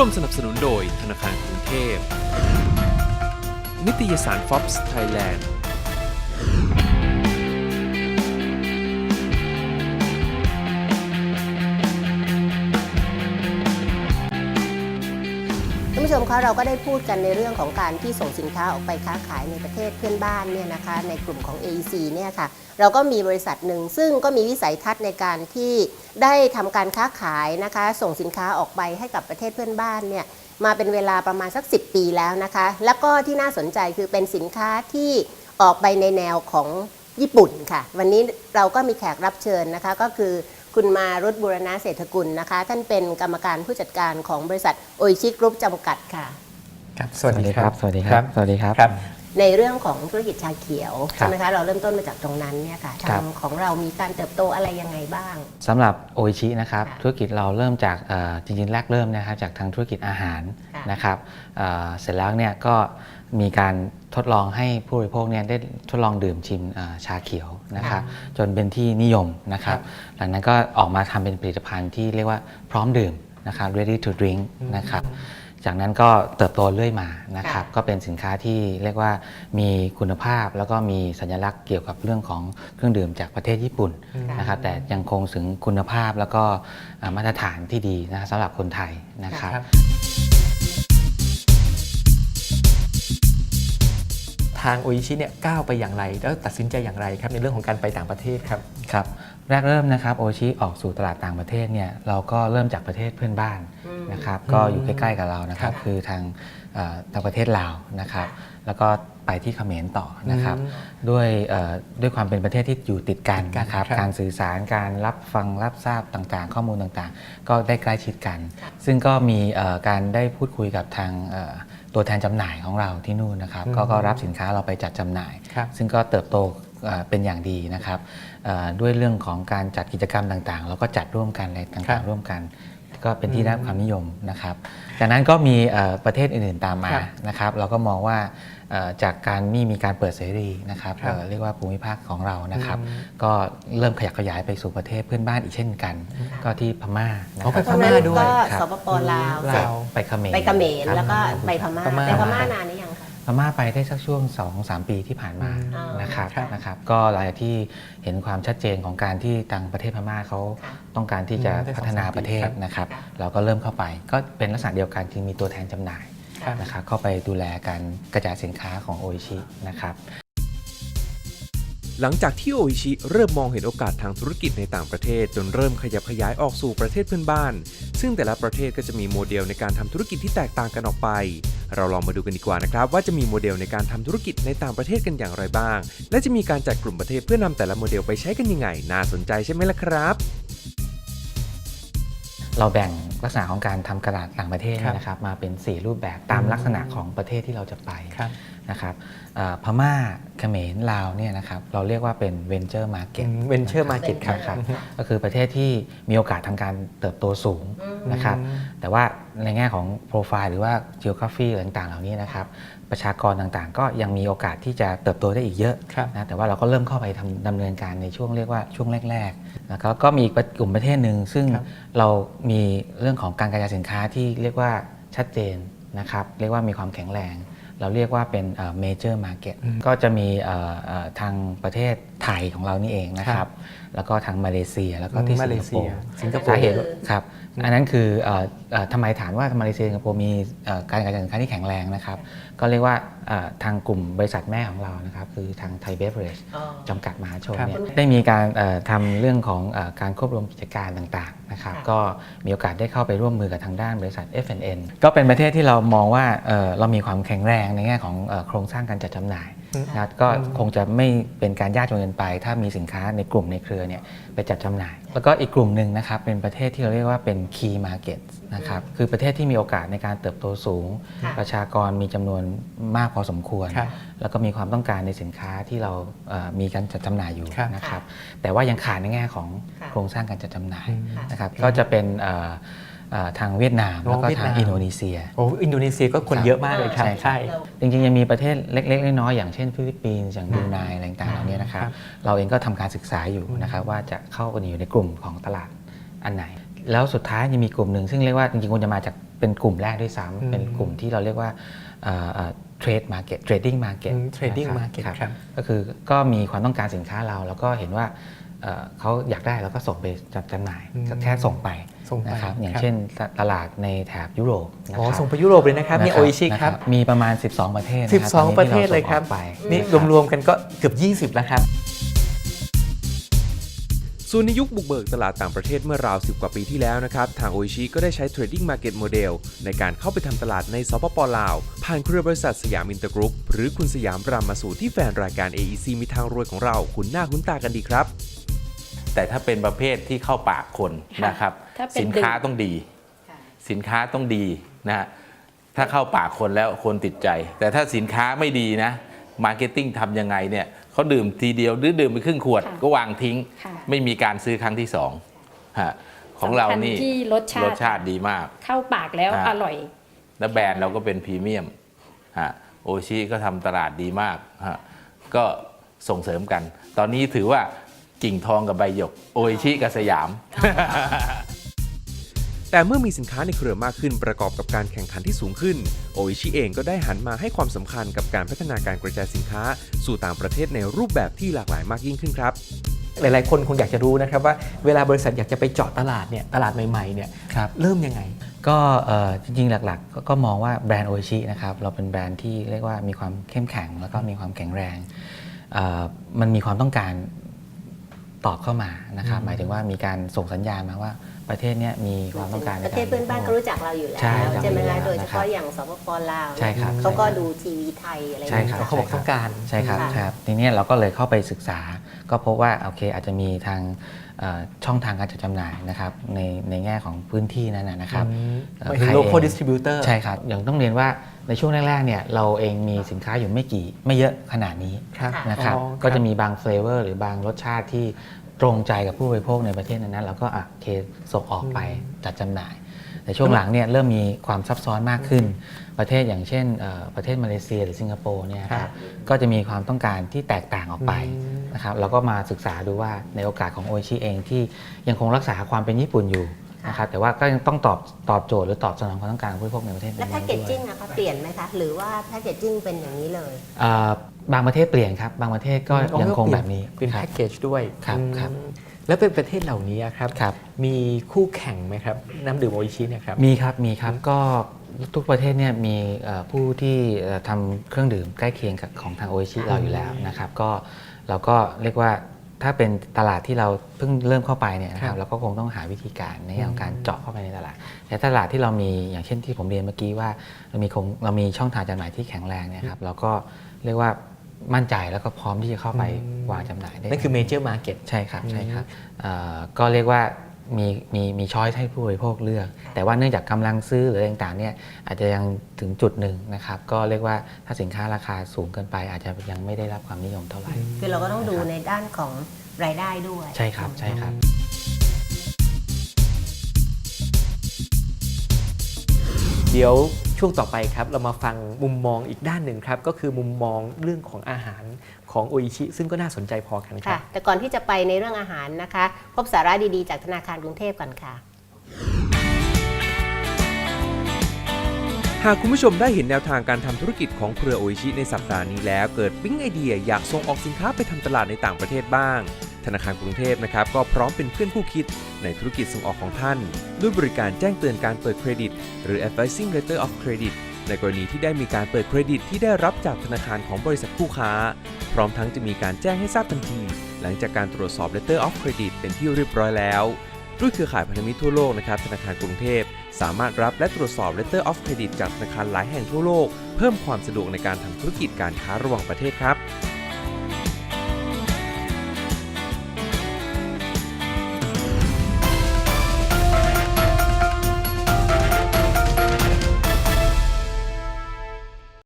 ร่วมสนับสนุนโดยธนาคารกรุงเทพ นิตยสาร Forbes Thailand ท่านด์ ชมคะเราก็ได้พูดกันในเรื่องของการที่ส่งสินค้าออกไปค้าขายในประเทศเพื่อนบ้านเนี่ยนะคะในกลุ่มของ AEC เนี่ยค่ะเราก็มีบริษัทหนึ่งซึ่งก็มีวิสัยทัศน์ในการที่ได้ทำการค้าขายนะคะส่งสินค้าออกไปให้กับประเทศเพื่อนบ้านเนี่ยมาเป็นเวลาประมาณสัก 10 ปีแล้วนะคะ แล้วก็ที่น่าสนใจคือเป็นสินค้าที่ออกไปในแนวของญี่ปุ่นค่ะ วันนี้เราก็มีแขกรับเชิญนะคะก็คือ คุณมารุตบุรณะเศรษฐกุลนะคะ ท่านเป็นกรรมการผู้จัดการของบริษัทโออิชิกรุ๊ปจำกัดค่ะ ครับสวัสดีครับ สวัสดีครับ สวัสดีครับครับในเรื่องของธุรกิจชาเขียวครับใช่ไหมคะเราเริ่มต้นมาจากตรงนั้นเนี่ยค่ะครัทาบงของเรามีการเติบโตอะไรยังไงบ้างสำหรับโออิชินะครับค่ะธุรกิจเราเริ่มจากเอ่อจริงๆแรกเริ่มนะครับจากทางธุรกิจอาหารค่ะนะครับเอ่อเสร็จแล้วเนี่ยก็ มีการทดลองให้ผู้บริโภคเนี่ยได้ทดลองดื่มชิมเอ่อชาเขียวนะครับจนเป็นที่นิยมนะครับหลังนั้นก็ออกมาทำเป็นผลิตภัณฑ์ที่เรียกว่าพร้อมดื่มนะครับ ready to drink นะครับจากนั้นก็เติบโตเรื่อยมานะครับค่ะก็เป็นสินค้าที่เรียกว่ามีคุณภาพแล้วก็มีสัญลักษณ์เกี่ยวกับเรื่องของเครื่องดื่มจากประเทศญี่ปุ่นนะครับแต่ยังคงถึงคุณภาพแล้วก็อ่ามาตรฐานที่ดีนะครับสำหรับคนไทยนะครับางโออิชิเนี่ยก้าวไปอย่างไร แล้วตัดสินใจอย่างไรครับในเรื่องของการไปต่างประเทศครับครับแรกเริ่มนะครับโอชิออกสู่ตลาดต่างประเทศเนี่ยเราก็เริ่มจากประเทศเพื่อนบ้านนะครับก็อยู่ใกล้ๆกับเรานะครับครับคือทางเอ่อทางประเทศลาวนะครับแล้วก็ไปที่เขมรต่อนะครับอืมด้วยเอ่อด้วยความเป็นประเทศที่อยู่ติดกันติดกันนะครับครับการสื่อสารการรับฟังรับทราบต่างๆ ข้อมูลต่างๆ ก็ได้ใกล้ชิดกัน ซึ่งก็มีเอ่อการได้พูดคุยกับทางเอ่อ ตัวแทนจำหน่ายของเราที่นู่นนะครับก็ก็รับสินค้าเราไปจัดจำหน่ายครับซึ่งก็เติบโตเอ่อเป็นอย่างดีนะครับเอ่อด้วยเรื่องของการจัดกิจกรรมต่างๆ แล้วก็จัดร่วมกันอะไรครัต่างบๆร่วมกัน ก็เป็นที่ได้รับความนิยมนะครับจากนั้นก็มีเอ่อประเทศอื่นๆตามมาครับนะครับ เราก็มองว่าเอ่อจากการมีมีการเปิดเสรีนะครับครับเอ่อเรียกว่าภูมิภาคของเรานะครับอืมก็เริ่มขยับขยายไปสู่ประเทศเพื่อนบ้านอีกเช่นกัน ก็ที่พม่านะอ๋อคไปรับพม่าด้วยก็ครับสปปลาวลาวไปเขมรไปเขมรครับแล้วก็ไปพม่าพม่าไปพม่านานหรือยังคะพ ม่าไปได้สักช่วง 2-3 ปีที่ผ่านมาอืมนะครับครับ นะครับ ก็หลังจากที่เห็นความชัดเจนของการที่ทางประเทศพม่าเขาค่ะต้องการที่จะอืมได้พัฒนา2-3ประเทศปีครับ นะครับค่ะเราก็เริ่มเข้าไป ก็เป็นลักษณะเดียวกันที่มีตัวแทนจำหน่ายครับ นะครับเข้าไปดูแลการกระจายสินค้าของโออิชินะครับ หลังจากที่โออิชิเริ่มมองเห็นโอกาสทางธุรกิจในต่างประเทศ จนเริ่มขยับขยายออกสู่ประเทศเพื่อนบ้าน ซึ่งแต่ละประเทศก็จะมีโมเดลในการทำธุรกิจที่แตกต่างกันออกไป เราลองมาดูกันดีกว่านะครับ ว่าจะมีโมเดลในการทำธุรกิจในต่างประเทศกันอย่างไรบ้าง และจะมีการจัดกลุ่มประเทศเพื่อนำแต่ละโมเดลไปใช้กันยังไง น่าสนใจใช่ไหมล่ะครับ เราแบ่งลักษณะของการทำตลาดต่างประเทศครับนะครับมาเป็น 4 รูปแบบตามลักษณะของประเทศที่เราจะไปครับ นะครับเอ่อพม่าเขมรลาวเนี่ยนะครับเราเรียกว่าเป็น venture market เวนเจอร์มาร์เก็ตครับนะครับก็คือประเทศที่มีโอกาสทางการเติบโตสูงนะครับอืมแต่ว่าในแง่ของโปรไฟล์หรือว่า geography อะไรต่างๆ เหล่านี้นะครับประชากรต่างๆ ก็ยังมีโอกาสที่จะเติบโตได้อีกเยอะครับ นะแต่ว่าเราก็เริ่มเข้าไปทำดำเนินการในช่วงเรียกว่าช่วงแรกๆนะครับก็มีอีกกลุ่มประเทศหนึ่งซึ่งครับ เรามีเรื่องของการกระจายสินค้าที่เรียกว่าชัดเจนนะครับเรียกว่ามีความแข็งแรง เราเรียกว่าเป็นเอ่อ major market อืมก็จะมีเอ่อเอ่อทางประเทศไทยของเรานี่เองนะคครัรับบแล้วก็ทางมาเลเซียแล้วก็ที่มาสิเลงคเซีโปยร์สิงคโปสาร์เหตุครับ อันนั้นคือเอ่อเอ่อทำไมถามว่ามาเลเซียสิงคโปร์มีเอ่อการกระจายสินค้าที่แข็งแรงนะครับ ก็เรียกว่าเอ่อทางกลุ่มบริษัทแม่ของเรานะครับ คือทางไทยเบฟเรจอ๋อจำกัดมหาชนครับเนี่ยได้มีการเอ่อทำเรื่องของเออการควบรวมกิจการต่างๆนะครับค่ะก็มีโอกาสได้เข้าไปร่วมมือกับทางด้านบริษัท F&N ก็เป็นประเทศที่เรามองว่าเอ่อเรามีความแข็งแรงในแง่ของเอ่อโครงสร้างการจัดจำหน่ายอืม นะครับก็คงจะไม่เป็นการยากจนเกินไป ถ้ามีสินค้าในกลุ่มในเครือเนี่ยไปจัดจำหน่าย แล้วก็อีกกลุ่มหนึ่งนะครับเป็นประเทศที่เราเรียกว่าเป็น key market นะครับคือประเทศที่มีโอกาสในการเติบโตสูงค่ะประชากรมีจำนวนมากพอสมควรครับแล้วก็มีความต้องการในสินค้าที่เราเอ่อมีการจัดจำหน่ายอยู่ครับนะครับแต่ว่ายังขาดในแง่ของค่ะโครงสร้างการจัดจำหน่ายอืมนะครับก็จะเป็นเอ่อเอ่อ ทางเวียดนามอ๋อแล้วก็เวียดทางนามอินโดนีเซียโอ้อินโดนีเซียก็คนเยอะมากเลยครับใช่ใช่จริงๆ ยังมีประเทศเล็ก ๆ น้อยๆอย่างเช่นฟิลิปปินส์อย่างบรูไนอะไรต่างๆเหล่านี้นะครับครับเราเองก็ทำการศึกษาอยู่นะครับว่าจะเข้าไปอยู่ในกลุ่มของตลาดอันไหน แล้วสุดท้ายยังมีกลุ่มหนึ่งซึ่งเรียกว่าจริงๆควรจะมาจากเป็นกลุ่มแรกด้วยอืมซ้ำเป็นกลุ่มที่เราเรียกว่าเทรดมาเก็ตเทรดดิ้งมาเก็ตอืม trading market ครับก็คือก็มีความต้องการสินค้าเรา แล้วก็เห็นว่า เอ่อเขาอยากได้แล้วก็ส่งไปจำจำหน่ายอืมแค่ส่งไปส่งไปนะครับอย่างครับเช่นตตลาดในแถบยุโรปนะอ๋อครับส่งไปยุโรปเลยนะครับนี่ะโออิชินะครับมีประมาณ 12 ประเทศนคบตอนนี้12 ประเทศที่าเลยครับส่งออกไปนี่ะคบรวมๆกันก็เกือบ 20 แล้วครับส่วนในยุคบุกเบิกตลาดต่างประเทศเมื่อราว 10 กว่าปีที่แล้วนะครับ ทางโออิชิก็ได้ใช้ Trading Market Model ในการเข้าไปทำตลาดในสปปลาว ผ่านเครือบริษัทสยามอินเตอร์กรุ๊ปหรือคุณสยามรามมาสูตรที่แฟนรายการ AEC มีทางรวยของเรา คุณหน้าคุ้นตากันดีครับ แต่ถ้าเป็นประเภทที่เข้าปากคนค่ะนะครับ ถ้าเป็นสินค้าดื่มต้องดี สินค้าต้องดีนะฮะถ้าเข้าปากคนแล้วคนติดใจ แต่ถ้าสินค้าไม่ดีนะมาร์เก็ตติ้งทำยังไงเนี่ยเขาดื่มทีเดียวหรือดื่มไปครึ่งขวดค่ะก็วางทิ้งค่ะไม่มีการซื้อครั้งที่สองฮะของเรานี่สำคัญที่รสชาติรสชาติดีมาก เข้าปากแล้วอ่าอร่อย และแบรนด์เราก็เป็นพรีเมียมฮะโอชิก็ทำตลาดดีมากฮะก็ส่งเสริมกัน ตอนนี้ถือว่า กิ่งทองกับใบหยก โอชิกับสยาม แต่เมื่อมีสินค้าในเครือมากขึ้นประกอบกับการแข่งขันที่สูงขึ้น โออิชิเองก็ได้หันมาให้ความสำคัญกับการพัฒนาการกระจายสินค้า สู่ต่างประเทศในรูปแบบที่หลากหลายมากยิ่งขึ้นครับ หลายๆ คนคงอยากจะรู้นะครับว่าเวลาบริษัทอยากจะไปเจาะตลาดเนี่ยตลาดใหม่ๆเนี่ยครับ เริ่มยังไง ก็เอ่อจริงๆ หลักๆก็ก็มองว่าแบรนด์โอชินะครับเราเป็นแบรนด์ที่เรียกว่ามีความเข้มแข็งแล้วก็มีความแข็งแรงเอ่อมันมีความต้องการ ตอบเข้ามานะครับหมายถึงว่ามีการส่งสัญญาณมาว่าประเทศเนี้ยมีความต้องการในประการเทศเพื่อนบ้านก็รู้จักเราอยู่แล้วใช่ครับใช่ไหมคะโดยเฉนะครับพาะอย่างสปปลาวใช่ครับเขาก็ใช่ครับดูทีวีไทยอะไรใช่ครับเขาบอกต้องการใช่ครับค่ะใช่ครับทีเนี้ยเราก็เลยเข้าไปศึกษา ก็พบว่าโอเคอาจจะมีทางเอ่อช่องทางการจัดจำหน่ายนะครับในในแง่ของพื้นที่นั้นนะนะครับอืมเอ่อหมายถึงใคร local เอง distributor ใช่ครับอย่างต้องเรียนว่า ในช่วงแรกๆเนี่ยเราเองมีสินค้าอยู่ไม่กี่ไม่เยอะขนาดนี้ครับนะครับอ๋อก็จะมีบางเฟลเวอร์หรือบางรสชาติที่ตรงใจกับผู้บริโภคในประเทศนั้นๆเราก็อะโอเคส่งออกไปจัดจำหน่าย แต่ช่วงหลังเนี่ยเริ่มมีความซับซ้อนมากขึ้น ประเทศอย่างเช่นเอ่อประเทศมาเลเซียหรือสิงคโปร์เนี่ยคครัรับบก็จะมีความต้องการที่แตกต่างออกไปอืม นะครับเราก็มาศึกษาดูว่าในโอกาสของโอชิเองที่ยังคงรักษาความเป็นญี่ปุ่นอยู่ นะครับแต่ว่าก็ยังต้องตอบตอบโจทย์หรือตอบสนองความต้องการของผู้บริโภคในประเทศแล้วนั้นแพคๆเกด้จวยจิ้งนะคะเปลี่ยนไหมคะ หรือว่าแพคเกจจิ้งเป็นอย่างนี้เลยอ่าบางประเทศเปลี่ยนครับ บางประเทศก็อ๋อยังคงเปลี่แบบนี้เป็นครัแพ็บ กเกจด้วยครับอืมครับแล้วเป็นประเทศเหล่านี้ครับครับ มีคู่แข่งไหมครับ น้ำดื่มโออิชิเนี่ยครับ มีครับ มีครับ ก็ทุกประเทศเนี่ยมีเอ่อผู้ที่เอ่อทำเครื่องดื่มใกล้เคียงกับของทางโอชิเราอยู่แล้วนะครับ ก็เราก็เรียกว่า ถ้าเป็นตลาดที่เราเพิ่งเริ่มเข้าไปเนี่ยนะคครัรับบเราก็คงต้องหาวิธีการในเรื่องของการเจาะเข้าไปในตลาดแต่ตลาดที่เรามีอย่างเช่นที่ผมเรียนเมื่อกี้ว่าเรามีคงเรามีช่องทางจำหน่ายที่แข็งแรงเนี่ยครับเราก็เรียกว่ามั่นใจแล้วก็พร้อมที่จะเข้าไปอืมวางจำหน่ายได้นั่นคือเมเจอร์มาร์เก็ตใช่ครับอืมใช่ครับเอ่อก็เรียกว่า มีมีมีช้อยให้ผู้บริโภคเลือก แต่ว่าเนื่องจากกำลังซื้อหรืออะไรต่างๆเนี่ยอาจจะยังถึงจุดหนึ่งนะครับ ก็เรียกว่าถ้าสินค้าราคาสูงเกินไป อาจจะยังไม่ได้รับความนิยมเท่าไหร่ คือเราก็ต้องดูในด้านของรายได้ด้วย ใช่ครับใช่ครับเดี๋ยวช่วงต่อไปครับเรามาฟังมุมมองอีกด้านหนึ่งครับ ก็คือมุมมองเรื่องของอาหาร ของโออิชิซึ่งก็น่าสนใจพอกันครัค่ะบแต่ก่อนที่จะไปในเรื่องอาหารนะคะ พบสาระดีๆ จากธนาคารกรุงเทพก่อนค่ะ หากคุณผู้ชมได้เห็นแนวทางการทำธุรกิจของเครือโออิชิในสัปดาห์นี้แล้ว เกิดปิ๊งไอเดียอยากส่งออกสินค้าไปทำตลาดในต่างประเทศบ้าง ธนาคารกรุงเทพนะครับก็พร้อมเป็นเพื่อนคู่คิดในธุรกิจส่งออกของท่าน ด้วยบริการแจ้งเตือนการเปิดเครดิต หรือ advising letter of credit ในกรณีที่ได้มีการเปิดเครดิตที่ได้รับจากธนาคารของบริษัทคู่ค้า พร้อมทั้งจะมีการแจ้งให้ทราบทันที หลังจากการตรวจสอบ letter of credit เป็นที่เรียบร้อยแล้วด้วยเครือข่ายพันธมิตรทั่วโลกนะครับธนาคารกรุงเทพ สามารถรับและตรวจสอบ letter of credit จากธนาคารหลายแห่งทั่วโลก เพิ่มความสะดวกในการทำธุรกิจการค้าระหว่างประเทศครับ